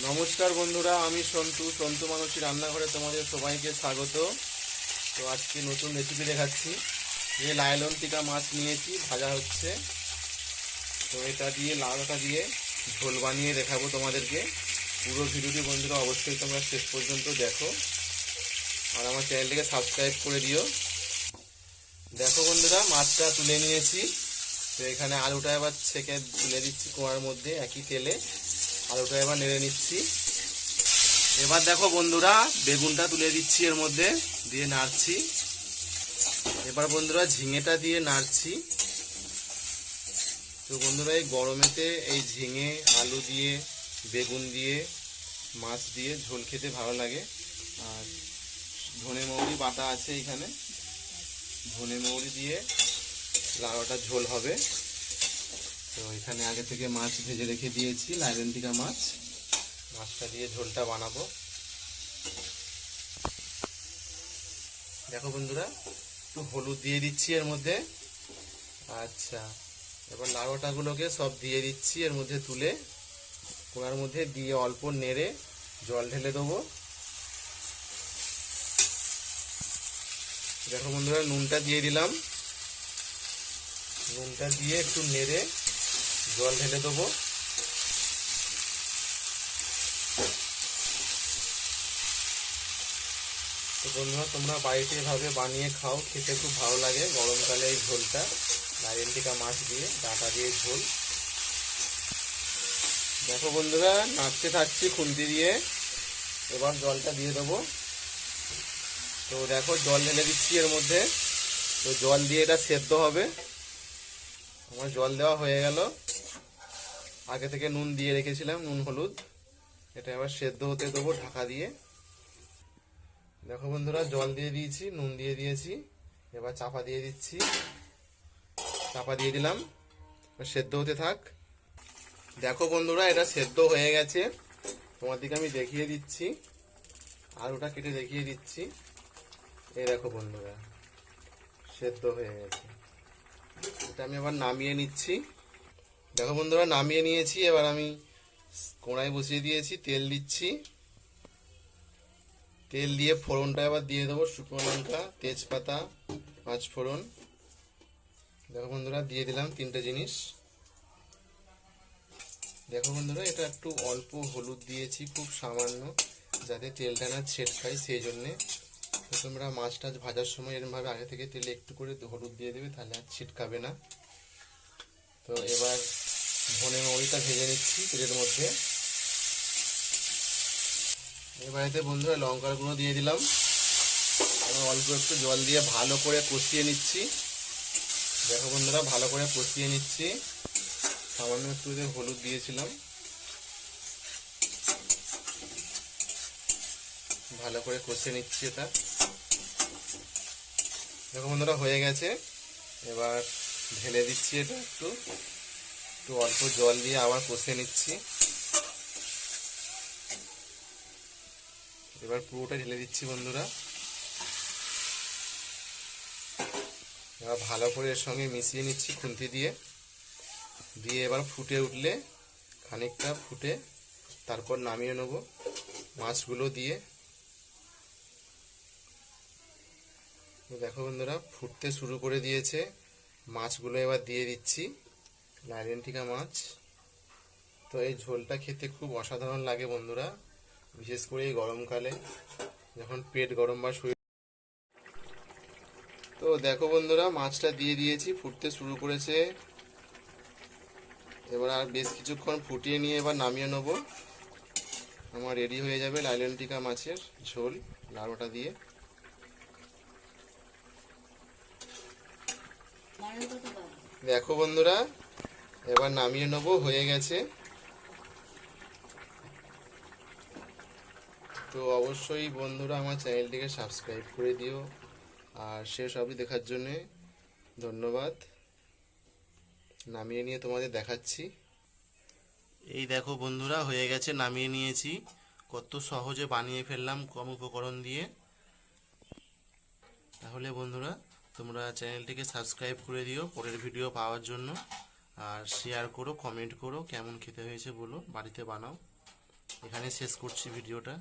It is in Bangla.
নমস্কার বন্ধুরা, আমি সন্তু সন্তু মানুষী রান্নাঘরে তোমাদের সবাইকে স্বাগত। তো আজকে নতুন রেসিপি দেখাচ্ছি, যে লাইলন টিকা মাছ নিয়েছি, ভাজা হচ্ছে। তো এটা দিয়ে লাউটা দিয়ে ঝোল বানিয়ে দেখাবো তোমাদেরকে। পুরো ভিডিওটি বন্ধুরা অবশ্যই তোমরা শেষ পর্যন্ত দেখো। আর আমার চ্যানেলটিকে সাবস্ক্রাইব করে দিও। দেখো বন্ধুরা, মাছটা তুলে নিয়েছি। তো এখানে আলুটা এবার ছেঁকে তুলে দিচ্ছি কুয়ার মধ্যে, একই তেলে। আলুটা এবার নেড়ে নিচ্ছি। এবার দেখো বন্ধুরা, বেগুনটা তুলে দিচ্ছি এর মধ্যে, দিয়ে নাড়ছি। এবার বন্ধুরা, ঝিঙেটা দিয়ে নাড়ছি। তো বন্ধুরা, এই গরমেতে এই ঝিঙে, আলু দিয়ে, বেগুন দিয়ে, মাছ দিয়ে ঝোল খেতে ভালো লাগে। আর ধনে মৌরি বাটা আছে এখানে। ধনে মৌরি দিয়ে লাউটা ঝোল হবে। তো এখানে আগে থেকে মাছ ভেজে রেখে দিয়েছি লাইলেন্টিকা মাছ। মাছটা দিয়ে ঝোলটা বানাবো। দেখো বন্ধুরা, একটু হলুদ দিয়ে দিচ্ছি এর মধ্যে। আচ্ছা এবার লাউটাগুলোকে সব দিয়ে দিচ্ছি এর মধ্যে তুলে। কোনার মধ্যে দিয়ে অল্প নেড়ে জল ঢেলে দেবো। দেখো বন্ধুরা, নুনটা দিয়ে দিলাম। নুনটা দিয়ে একটু নেড়ে জল ঢেলে দেবো। তো বন্ধুরা, তোমরা বাড়িতে এভাবে বানিয়ে খাও, খেতে খুব ভালো লাগে। গরমকালে এই ঝোলটা। লাইরেন্টিকা মাছ দিয়ে, ডাটা দিয়ে ঝোল। দেখো বন্ধুরা, নাড়তে থাকছি খুন্তি দিয়ে। এবার জলটা দিয়ে দেবো। তো দেখো, জল ঢেলে দিচ্ছি এর মধ্যে। তো জল দিয়ে এটা সেদ্ধ হবে। আমার জল দেওয়া হয়ে গেল। আগে থেকে নুন দিয়ে রেখেছিলাম, নুন, হলুদ। এটা এবার সেদ্ধ হতে দেবো ঢাকা দিয়ে। দেখো বন্ধুরা, জল দিয়ে দিয়েছি, নুন দিয়ে দিয়েছি, এবার চাপা দিয়ে দিচ্ছি। চাপা দিয়ে দিলাম সেদ্ধ হতে থাক। দেখো বন্ধুরা, এটা সেদ্ধ হয়ে গেছে। তোমাদেরকে আমি দেখিয়ে দিচ্ছি আলুটা কেটে দেখিয়ে দিচ্ছি। এই দেখো বন্ধুরা, সেদ্ধ হয়ে গেছে। এটা আমি আবার নামিয়ে নিচ্ছি। দেখো বন্ধুরা, নামিয়ে নিয়েছি। এবার আমি কড়াই বসিয়ে দিয়েছি, তেল দিচ্ছি। তেল দিয়ে ফোড়নটা এবার দিয়ে দেবো, শুকনো লঙ্কা, তেজপাতা, পাঁচ ফোড়ন। দেখো বন্ধুরা, দিয়ে দিলাম তিনটে জিনিস। দেখো বন্ধুরা, এটা একটু অল্প হলুদ দিয়েছি, খুব সামান্য, যাতে তেলটা না ছেটকায় সেই জন্যে। তোমরা মাছ টাছ ভাজার সময় এরমভাবে আগে থেকে তেলে একটু করে হলুদ দিয়ে দেবে, তাহলে আর ছিটকাবে না। তো এবার ধনে মৌরিটা ভেজে নিচ্ছি তেলের মধ্যে। এবারেতে বন্ধুরা লঙ্কার গুঁড়ো দিয়ে দিলাম। এবার অল্প একটু জল দিয়ে ভালো করে কষিয়ে নিচ্ছি। দেখো বন্ধুরা, ভালো করে কষিয়ে নিচ্ছি। সামান্য একটু হলুদ দিয়েছিলাম। ভালো করে কষে নিচ্ছি এটা। দেখো বন্ধুরা, হয়ে গেছে। এবার ঢেলে দিচ্ছি এটা একটু। একটু অল্প জল দিয়ে আবার কষে নিচ্ছি। এবার পুরোটা ঢেলে দিচ্ছি বন্ধুরা। এবার ভালো করে এর সঙ্গে মিশিয়ে নিচ্ছি খুন্তি দিয়ে। দিয়ে এবার ফুটে উঠলে খানিকটা ফুটে তারপর নামিয়ে নেব মাছগুলো দিয়ে। দেখো বন্ধুরা, ফুটতে শুরু করে দিয়েছে। মাছগুলো এবার দিয়ে দিচ্ছি। লাইলেন্টিকা মাছ। তো এই ঝোলটা খেতে খুব অসাধারণ লাগে বন্ধুরা বিশেষ করে এই গরমকালে যখন পেট গরম বা শরীর তো দেখো বন্ধুরা মাছটা দিয়ে দিয়েছি ফুটতে শুরু করেছে। এবার আর বেশ কিছুক্ষণ ফুটিয়ে নিয়ে এবার নামিয়ে নেব। আমার রেডি হয়ে যাবে লাইলেন্টিকা মাছের ঝোল লাড়োটা দিয়ে। দেখো বন্ধুরা এবার নামিয়ে নেব, হয়ে গেছে। তো অবশ্যই বন্ধুরা আমার চ্যানেলটিকে সাবস্ক্রাইব করে দিও, আর শেষ অবধি দেখার জন্যে ধন্যবাদ। নামিয়ে নিয়ে তোমাদের দেখাচ্ছি। এই দেখো বন্ধুরা, হয়ে গেছে, নামিয়ে নিয়েছি। কত সহজে বানিয়ে ফেললাম কম উপকরণ দিয়ে। তাহলে বন্ধুরা, তোমরা চ্যানেলটিকে সাবস্ক্রাইব করে দিও পরের ভিডিও পাওয়ার জন্য। আর শেয়ার করো কমেন্ট করো, কেমন খেতে হয়েছে বলো, বাড়িতে বানাও। এখানে শেষ করছি ভিডিওটা